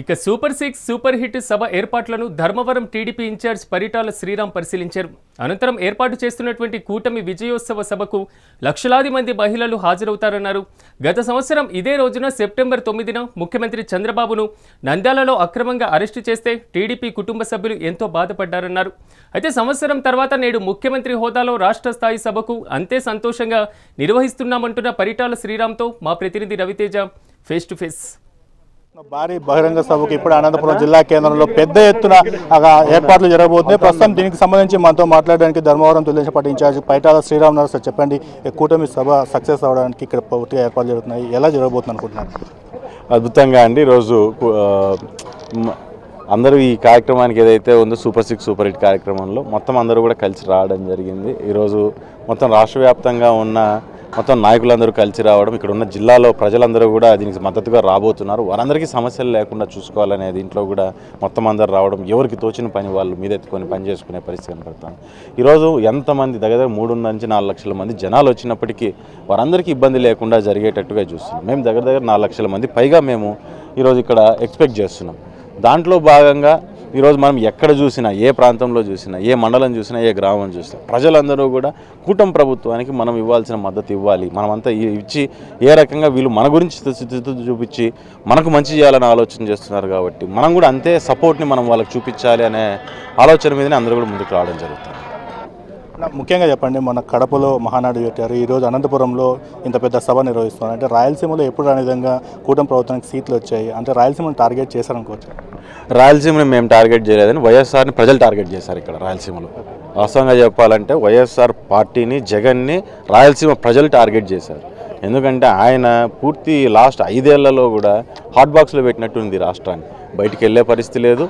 ఇక super six super hit సభ ఏర్పాట్లను ధర్మవరం టీడీపీ ఇన్ఛార్జ్ పరిటాల శ్రీరామ్ పరిశీలించారు. అనంతరం ఏర్పాటు చేస్తున్నటువంటి కూటమి విజయోత్సవ సభకు లక్షలాది మంది మహిళలు హాజరవుతారన్నారు. గత సంవత్సరం ఇదే రోజున సెప్టెంబర్ తొమ్మిదిన ముఖ్యమంత్రి చంద్రబాబును నంద్యాలలో అక్రమంగా అరెస్టు చేస్తే టీడీపీ కుటుంబ సభ్యులు ఎంతో బాధపడ్డారన్నారు. అయితే సంవత్సరం తర్వాత నేడు ముఖ్యమంత్రి హోదాలో రాష్ట్ర స్థాయి సభకు అంతే సంతోషంగా నిర్వహిస్తున్నామంటున్న పరిటాల శ్రీరామ్తో మా ప్రతినిధి రవితేజ ఫేస్ టు ఫేస్. భారీ బహిరంగ సభకు ఇప్పుడు అనంతపురం జిల్లా కేంద్రంలో పెద్ద ఎత్తున ఏర్పాట్లు జరగబోతున్నాయి. ప్రస్తుతం దీనికి సంబంధించి మనతో మాట్లాడడానికి ధర్మవరం తెలుగుదేశం పార్టీ ఇన్ఛార్జ్ పైటాల శ్రీరామ్ నరస చెప్పండి. ఈ కూటమి సభ సక్సెస్ అవ్వడానికి ఇక్కడ పూర్తిగా ఏర్పాట్లు జరుగుతున్నాయి. ఎలా జరగబోతుంది అనుకుంటున్నారు? అద్భుతంగా అండి. ఈరోజు అందరూ ఈ కార్యక్రమానికి ఏదైతే ఉందో సూపర్ సిక్స్ సూపర్ హిట్ కార్యక్రమంలో మొత్తం అందరూ కూడా కలిసి రావడం జరిగింది. ఈరోజు మొత్తం రాష్ట్ర వ్యాప్తంగా ఉన్న మొత్తం నాయకులందరూ కలిసి రావడం ఇక్కడ ఉన్న జిల్లాలో ప్రజలందరూ కూడా దీనికి మద్దతుగా రాబోతున్నారు. వారందరికీ సమస్యలు లేకుండా చూసుకోవాలనే దీంట్లో కూడా మొత్తం అందరు రావడం ఎవరికి తోచిన పని వాళ్ళు మీదెత్తుకొని పని చేసుకునే పరిస్థితి కనపడతాను ఈరోజు ఎంతమంది దగ్గర దగ్గర మూడు నుంచి నాలుగు లక్షల మంది జనాలు వచ్చినప్పటికీ వారందరికీ ఇబ్బంది లేకుండా జరిగేటట్టుగా చూస్తున్నాం. మేము దగ్గర దగ్గర నాలుగు లక్షల మంది పైగా మేము ఈరోజు ఇక్కడ ఎక్స్పెక్ట్ చేస్తున్నాం. దాంట్లో భాగంగా ఈరోజు మనం ఎక్కడ చూసినా ఏ ప్రాంతంలో చూసినా ఏ మండలం చూసినా ఏ గ్రామం చూసినా ప్రజలందరూ కూడా కూటమి ప్రభుత్వానికి మనం ఇవ్వాల్సిన మద్దతు ఇవ్వాలి. మనమంతా ఇచ్చి ఏ రకంగా వీళ్ళు మన గురించి చూపించి మనకు మంచి చేయాలని ఆలోచన చేస్తున్నారు కాబట్టి మనం కూడా అంతే సపోర్ట్ని మనం వాళ్ళకి చూపించాలి అనే ఆలోచన మీదనే అందరూ కూడా ముందుకు రావడం జరుగుతుంది. ముఖ్యంగా చెప్పండి మన కడపలో మహానాడు పెట్టారు. ఈరోజు అనంతపురంలో ఇంత పెద్ద సభ నిర్వహిస్తున్నారు. అంటే రాయలసీమలో ఎప్పుడు అనే విధంగా కూటమి ప్రభుత్వానికి సీట్లు వచ్చాయి. అంటే రాయలసీమను టార్గెట్ చేశారనుకోవచ్చు రాయలసీమను మేము టార్గెట్ చేయలేదని వైఎస్ఆర్ని ప్రజలు టార్గెట్ చేశారు ఇక్కడ రాయలసీమలో. వాస్తవంగా చెప్పాలంటే వైఎస్ఆర్ పార్టీని జగన్ని రాయలసీమ ప్రజలు టార్గెట్ చేశారు. ఎందుకంటే ఆయన పూర్తి లాస్ట్ ఐదేళ్ళలో కూడా హాట్ బాక్స్లో పెట్టినట్టు ఉంది రాష్ట్రాన్ని. బయటికి వెళ్ళే పరిస్థితి లేదు.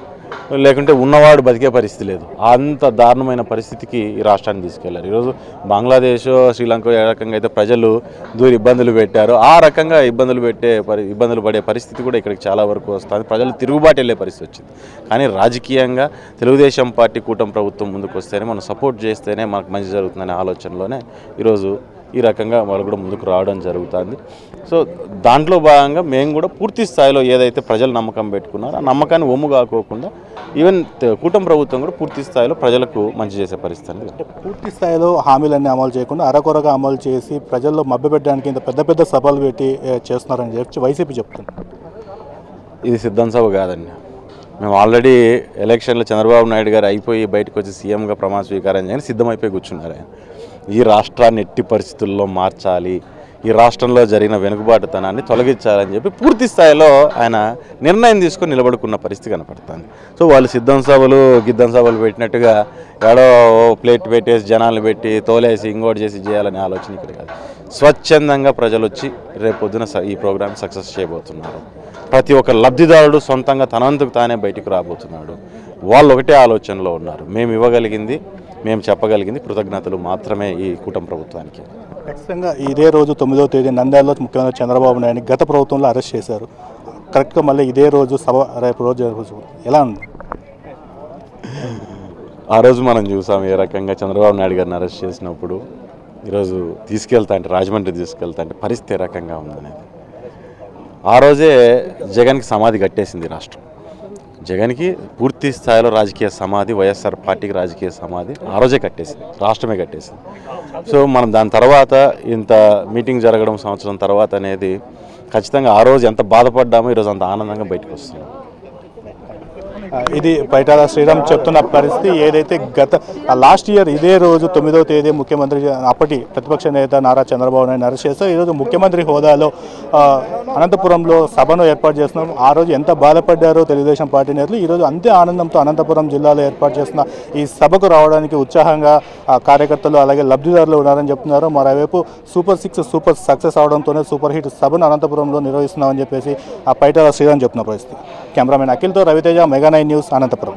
లేకుంటే ఉన్నవాడు బతికే పరిస్థితి లేదు. అంత దారుణమైన పరిస్థితికి ఈ రాష్ట్రాన్ని తీసుకెళ్ళారు. ఈరోజు బంగ్లాదేశ్ శ్రీలంక ఏ రకంగా అయితే ప్రజలు దూరి ఇబ్బందులు పెట్టారు ఆ రకంగా ఇబ్బందులు పెట్టే పరి ఇబ్బందులు పడే పరిస్థితి కూడా ఇక్కడికి చాలా వరకు వస్తుంది. ప్రజలు తిరుగుబాటు వెళ్ళే పరిస్థితి వచ్చింది. కానీ రాజకీయంగా తెలుగుదేశం పార్టీ కూటమి ప్రభుత్వం ముందుకు వస్తేనే మనం సపోర్ట్ చేస్తేనే మనకు మంచి జరుగుతుందనే ఆలోచనలోనే ఈరోజు ఈ రకంగా వాళ్ళు కూడా ముందుకు రావడం జరుగుతుంది. సో దాంట్లో భాగంగా మేము కూడా పూర్తి స్థాయిలో ఏదైతే ప్రజలు నమ్మకం పెట్టుకున్నారో ఆ నమ్మకాన్ని ఒమ్ము కాకోకుండా ఈవెన్ కూటమి ప్రభుత్వం కూడా పూర్తి స్థాయిలో ప్రజలకు మంచి చేసే పరిస్థితి పూర్తి స్థాయిలో హామీలన్నీ అమలు చేయకుండా అరకొరగా అమలు చేసి ప్రజల్లో మభ్యపెట్టడానికి ఇంత పెద్ద పెద్ద సభలు పెట్టి చేస్తున్నారని చెప్పి వైసీపీ చెప్తుంది. ఇది సిద్ధం సభ కాదండి మేము ఆల్రెడీ ఎలక్షన్లో చంద్రబాబు నాయుడు గారు అయిపోయి బయటకు వచ్చి సీఎంగా ప్రమాణ స్వీకారం చేయని సిద్ధమైపోయి కూర్చున్నారు ఆయన. ఈ రాష్ట్రాన్ని ఎట్టి పరిస్థితుల్లో మార్చాలి ఈ రాష్ట్రంలో జరిగిన వెనుకబాటుతనాన్ని తొలగించాలని చెప్పి పూర్తి స్థాయిలో ఆయన నిర్ణయం తీసుకొని నిలబడుకున్న పరిస్థితి కనపడుతుంది. సో వాళ్ళు సిద్ధం సభలు గిద్దం సభలు పెట్టినట్టుగా ఎడో ప్లేట్ పెట్టేసి జనాలు పెట్టి తోలేసి ఇంకోటి చేసి చేయాలనే ఆలోచన ఇక్కడ కాదు. స్వచ్ఛందంగా ప్రజలు వచ్చి రేపు పొద్దున స- ఈ ప్రోగ్రామ్ సక్సెస్ చేయబోతున్నారు. ప్రతి ఒక్క లబ్ధిదారుడు సొంతంగా తనంతకు తానే బయటికి రాబోతున్నాడు. వాళ్ళు ఒకటే ఆలోచనలో ఉన్నారు. మేము ఇవ్వగలిగింది మేము చెప్పగలిగింది కృతజ్ఞతలు మాత్రమే ఈ కూటమి ప్రభుత్వానికి. ఖచ్చితంగా ఇదే రోజు తొమ్మిదో తేదీ నంద్యాలలో ముఖ్యమంత్రి చంద్రబాబు నాయుడు గత ప్రభుత్వంలో అరెస్ట్ చేశారు. కరెక్ట్గా మళ్ళీ ఇదే రోజు సభ రేపు రోజు ఎలా ఉంది? ఆ రోజు మనం చూసాం ఏ రకంగా చంద్రబాబు నాయుడు గారిని అరెస్ట్ చేసినప్పుడు ఈరోజు తీసుకెళ్తా అంటే రాజమండ్రి తీసుకెళ్తా అంటే పరిస్థితి ఏ రకంగా ఉందనేది. ఆ రోజే జగన్కి సమాధి కట్టేసింది రాష్ట్రం. జగన్కి పూర్తి స్థాయిలో రాజకీయ సమాధి వైఎస్ఆర్ పార్టీకి రాజకీయ సమాధి ఆ రోజే కట్టేసింది. రాష్ట్రమే కట్టేసింది. సో మనం దాని తర్వాత ఇంత మీటింగ్ జరగడం సంవత్సరం తర్వాత అనేది ఖచ్చితంగా ఆ రోజు ఎంత బాధపడ్డామో ఈరోజు అంత ఆనందంగా బయటకు వస్తున్నాం. ఇది పైటాల శ్రీరామ్ చెప్తున్న పరిస్థితి ఏదైతే గత లాస్ట్ ఇయర్ ఇదే రోజు తొమ్మిదవ తేదీ ముఖ్యమంత్రి అప్పటి ప్రతిపక్ష నేత నారా చంద్రబాబు నాయుడు అరెస్ట్ చేస్తే ఈరోజు ముఖ్యమంత్రి హోదాలో అనంతపురంలో సభను ఏర్పాటు చేస్తున్నాం. ఆ రోజు ఎంత బాధపడ్డారో తెలుగుదేశం పార్టీ నేతలు ఈరోజు అంతే ఆనందంతో అనంతపురం జిల్లాలో ఏర్పాటు చేస్తున్న ఈ సభకు రావడానికి ఉత్సాహంగా కార్యకర్తలు అలాగే లబ్ధిదారులు ఉన్నారని చెప్తున్నారు. మరోవైపు సూపర్ సిక్స్ సూపర్ సక్సెస్ అవడంతోనే సూపర్ హిట్ సభను అనంతపురంలో నిర్వహిస్తున్నామని చెప్పేసి ఆ పైటాల శ్రీరామ్ చెప్తున్న పరిస్థితి. Cameraman అఖిల్తో Ravi Teja mega nine news Anantapuram